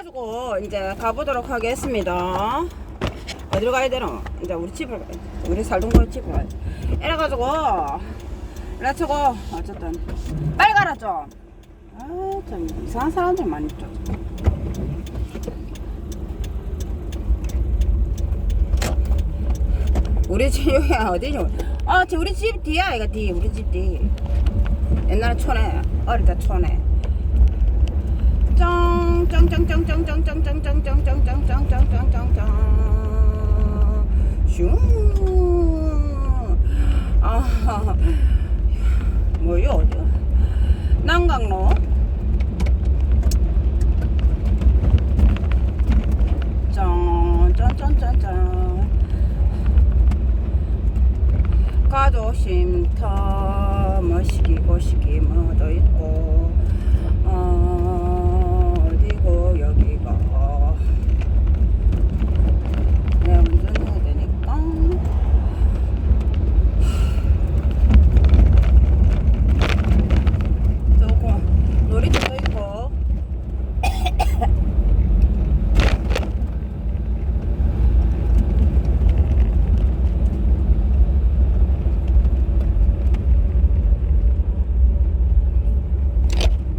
이래가지고 이제 가보도록 하겠습니다. 어디로 가야 되노? 이제 우리 집을. 우리 살던 곳 집을. 이래가지고 레츠고 어쨌든 빨리 가라 좀. 아참 이상한 사람들 많이 있죠. 우리 집 여기 어디지? 아, 저 우리 집 뒤야 이거 뒤 우리 집 뒤. 옛날에 촌에 어릴 때 촌에. 짱짱짱짱짱짱짱짱짱짱짱짱짱짱짱짱짱 슝. 아, 뭐요 어디? 난강로. 짠짠짠짠짠. 가족 쉼터 머시기 고시기 뭐도 있고 어, 어디고 여기가 내가 운전해야 되니까 조금 놀이터도 있고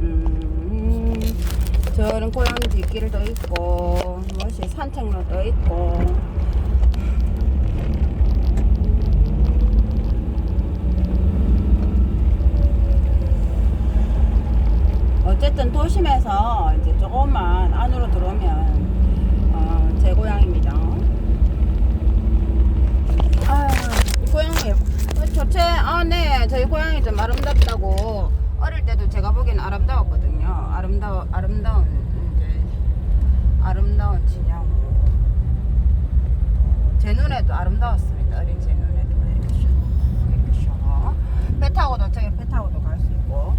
음, 저런 고양이 뒷길도 있고 무엇이 산책로도 있고 어쨌든 도심에서 이제 조금만 안으로 들어오면 어, 제 고향입니다. 아, 이 고양이 어, 좋지? 아, 네, 저희 고양이 좀 아름답다고 어릴 때도 제가 보기엔 아름다웠거든요. 아름다워, 아름다운 이제 아름다운 진양으로 제 눈에도 아름다웠습니다. 어린 제 눈에도 이렇게 슉, 이렇게 슉. 배 타고도 저기 배 타고도 갈 수 있고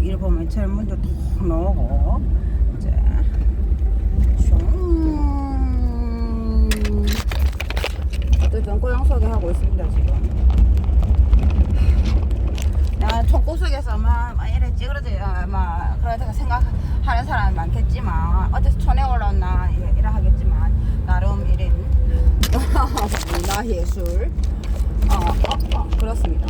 턱 이래 보면 제일 문도 턱 나오고 이제 슝. 또 변고양 소개하고 있습니다 지금. 나 총구석에서 막, 막 이래 찌그러져야 막 그러다가 생각하는 사람이 많겠지만 어디서 촌에 올라왔나 이- 이래 하겠지만 나름 이런 문화 예술 어, 어, 어, 그렇습니다.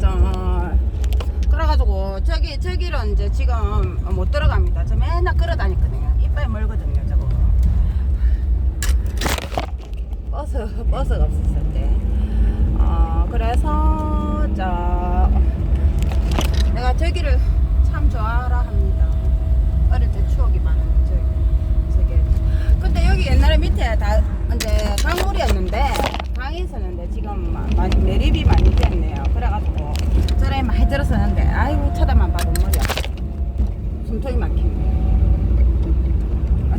자, 그래가지고 저기 저기는 이제 지금 못 들어갑니다. 저 맨날 끌어다니거든요. 이빨 멀거든요. 저거. 버스 버스가 없었을 때. 어, 그래서 자 내가 저기를 참 좋아라 합니다. 어릴 때 추억이 많은 저기 저게. 근데 여기 옛날에 밑에 다 이제 강물이었는데 강이 있었는데 지금 마- 많이 매립이 많이 됐네요. 그래가지고 저래 많이 들었었는데 아이고 쳐다만 봐도 머리야. 숨통이 막히네.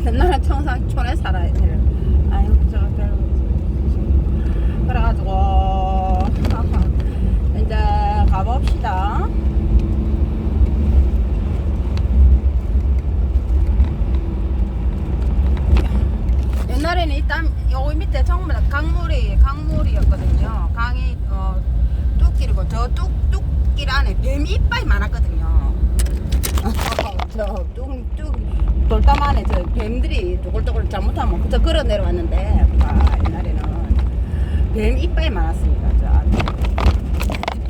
옛날에 청상촌에 살아야 돼. 아이고 저거 별로. 그래가지고 이제 가봅시다. 옛날에는 일단 여기 밑에 다 강물이 강물이었거든요. 강이 어, 뚝길이고 저 뚝 뚝길 안에 뱀 이빨이 많았거든요. 저뚝뚝 돌담 안에 저 뱀들이 쪼글쪼글 잘못하면 그저 걸어 내려왔는데 아, 옛날에는 뱀 이빨이 많았습니다. 저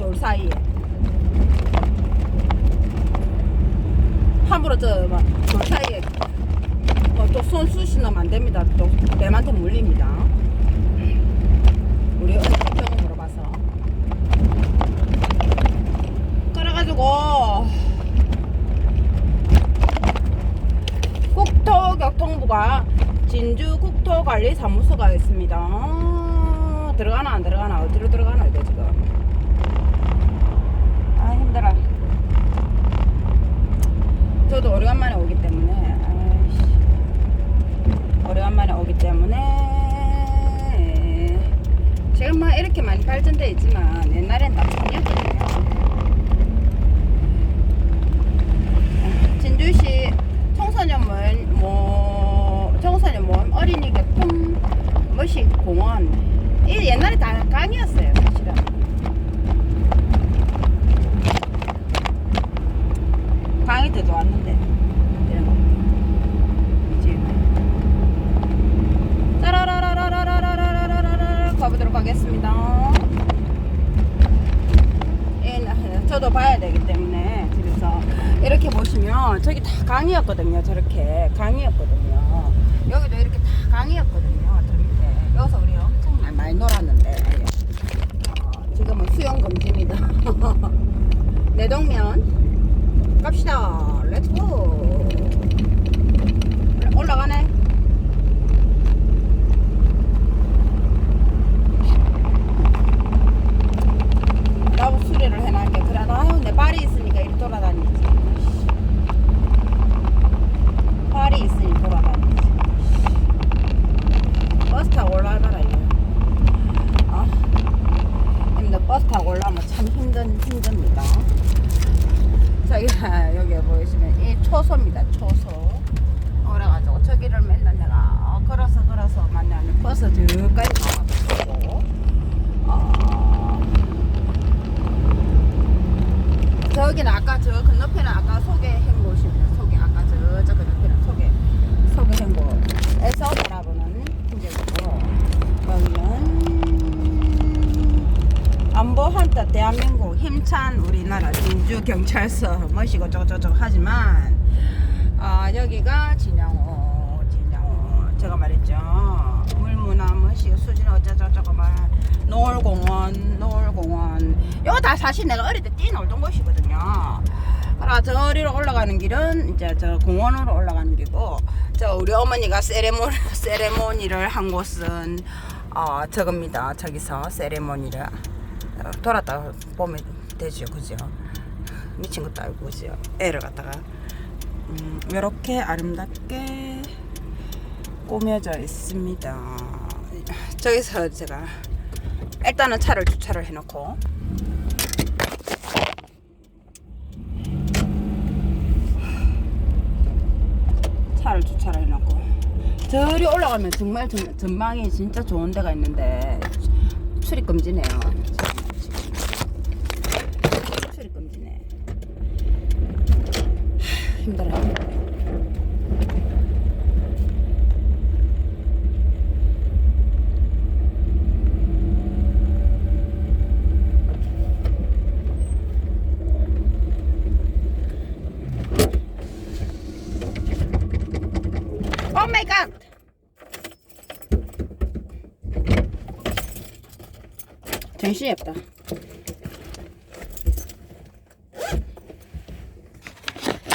돌 사이에 함부로 저돌 사이에 어, 또손 쑤시면 안 됩니다. 또 뱀한테 물립니다. 우리 병원 물어봐서. 그래가지고 국토교통부가 진주 국토관리사무소가 있습니다. 아, 들어가나 안 들어가나 어디로 들어가나 이거 지금. 아 힘들어. 저도 오래간만에 오기 때문에 아이씨. 오래간만에 오기 때문에 지금 막 이렇게 많이 발전돼 있지만 옛날엔 다 촌이었거든요. 진주시 청소년문 뭐 청소년 모임 어린이 교통 머시 공원 이 옛날에 다 강이었어요 사실은 저도 봐야 되기 때문에 집에서 이렇게 보시면 저기 다 강이었거든요. 저렇게 강이었거든요. 여기도 이렇게 다 강이었거든요. 저 밑에 여기서 우리 엄청 많이 놀았는데 어, 지금은 수영 금지입니다. 내동면 갑시다. 렛츠고. 올라가네. 나도 수리를 해놔게 그래도 아유 내 발이 있으니까 이리 돌아다니지 발이 있으니 돌아다니지 버스 타고 올라가라 이거 아 힘들 버스 타고 올라오면 참 힘듭니다. 저기가 여기 보이시면 이 초소입니다. 초소. 그래가지고 저기를 맨날 내가 걸어서 걸어서 만나는 버스 저까지 가가지고 어, 저기는 아까 저 건너편은 아까 소개한 곳입니다. 소개 아까 저, 저 건너편은 소개 소개한 곳에서 바라보는 풍경이고 여기는 안보 한때 대한민국 힘찬 우리나라 진주 경찰서. 멋이고 저저저 하지만 아 여기가 진양호 진양호. 제가 말했죠. 물문화 멋이고 수진 어쩌저쩌고 말 노을공원 노을공원. 이거 다 사실 내가 어릴 때 뛰놀던 곳이거든요. 그래 저리로 올라가는 길은 이제 저 공원으로 올라가는 길이고 저 우리 어머니가 세레모니 세레모니를 한 곳은 어 저겁니다. 저기서 세레모니를. 어, 돌았다 보면 되죠 그죠 미친 것도 알고 그죠 애를 갖다가. 음, 이렇게 아름답게 꾸며져 있습니다. 저기서 제가 일단은 차를 주차를 해놓고. 차를 주차를 해놓고. 저리 올라가면 정말 전, 전망이 진짜 좋은 데가 있는데 출입 금지네요. 출입 금지네. 힘들어. 오 마이 갓! 없다.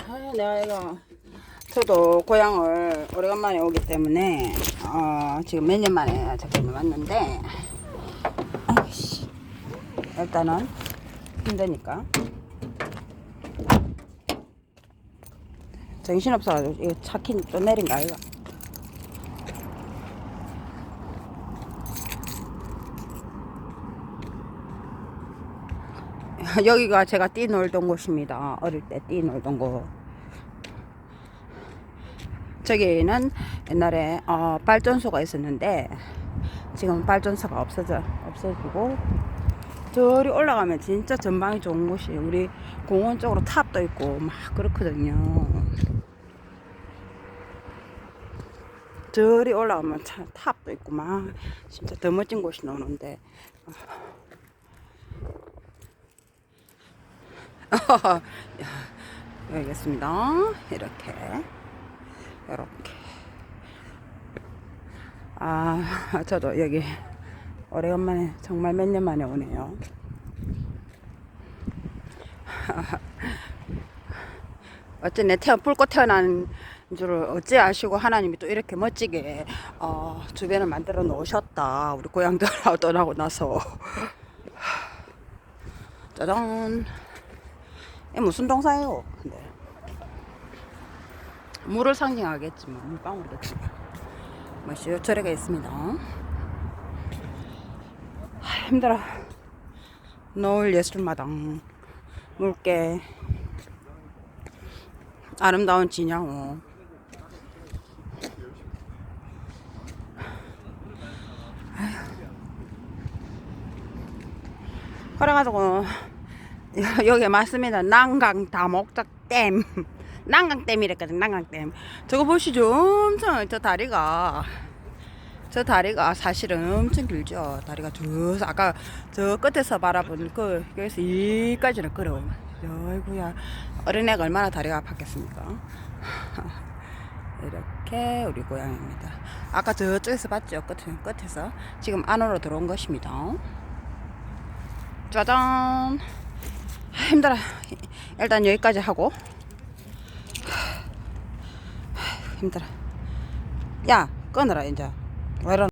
아, 내가 이거 저도 고향을 오래간만에 오기 때문에 어, 지금 몇 년 만에 잠깐 왔는데 아이씨 일단은 힘드니까 정신없어가지고 이거 차킨 또 내린 거 아이가 여기가 제가 뛰 놀던 곳입니다. 어릴 때 뛰 놀던 곳. 저기는 옛날에 어, 발전소가 있었는데 지금 발전소가 없어져 없어지고 저리 올라가면 진짜 전망이 좋은 곳이 우리 공원 쪽으로 탑도 있고 막 그렇거든요. 저리 올라가면 차, 탑도 있고 막 진짜 더 멋진 곳이 나오는데 여기 있습니다. 이렇게 이렇게 아 저도 여기 오래간만에 정말 몇 년 만에 오네요. 어째 내 태어 불꽃 태어난 줄을 어찌 아시고 하나님이 또 이렇게 멋지게 어, 주변을 만들어 놓으셨다. 우리 고향들하고 떠나고 나서 짜잔. 이 무슨 동사예요? 근데 물을 상징하겠지만 물방울이겠지. 뭐 시유처리가 있습니다. 하, 힘들어. 노을 예술마당 물개 아름다운 진양호 그래가지고 여- 여기 맞습니다 난강 다목적댐 난강댐이랬거든 난강댐 저거 보시죠 엄청 저 다리가 저 다리가 사실은 엄청 길죠. 다리가 저 아까 저 끝에서 바라본 그 여기서 여기까지는 걸어요. 아이고야 어린애가 얼마나 다리가 아팠겠습니까? 이렇게 우리 고향입니다. 아까 저쪽에서 봤죠? 끝, 끝에서 지금 안으로 들어온 것입니다. 짜잔. 아, 힘들어. 일단 여기까지 하고. 힘들어. 야, 끊어라 이제. 왜 이러?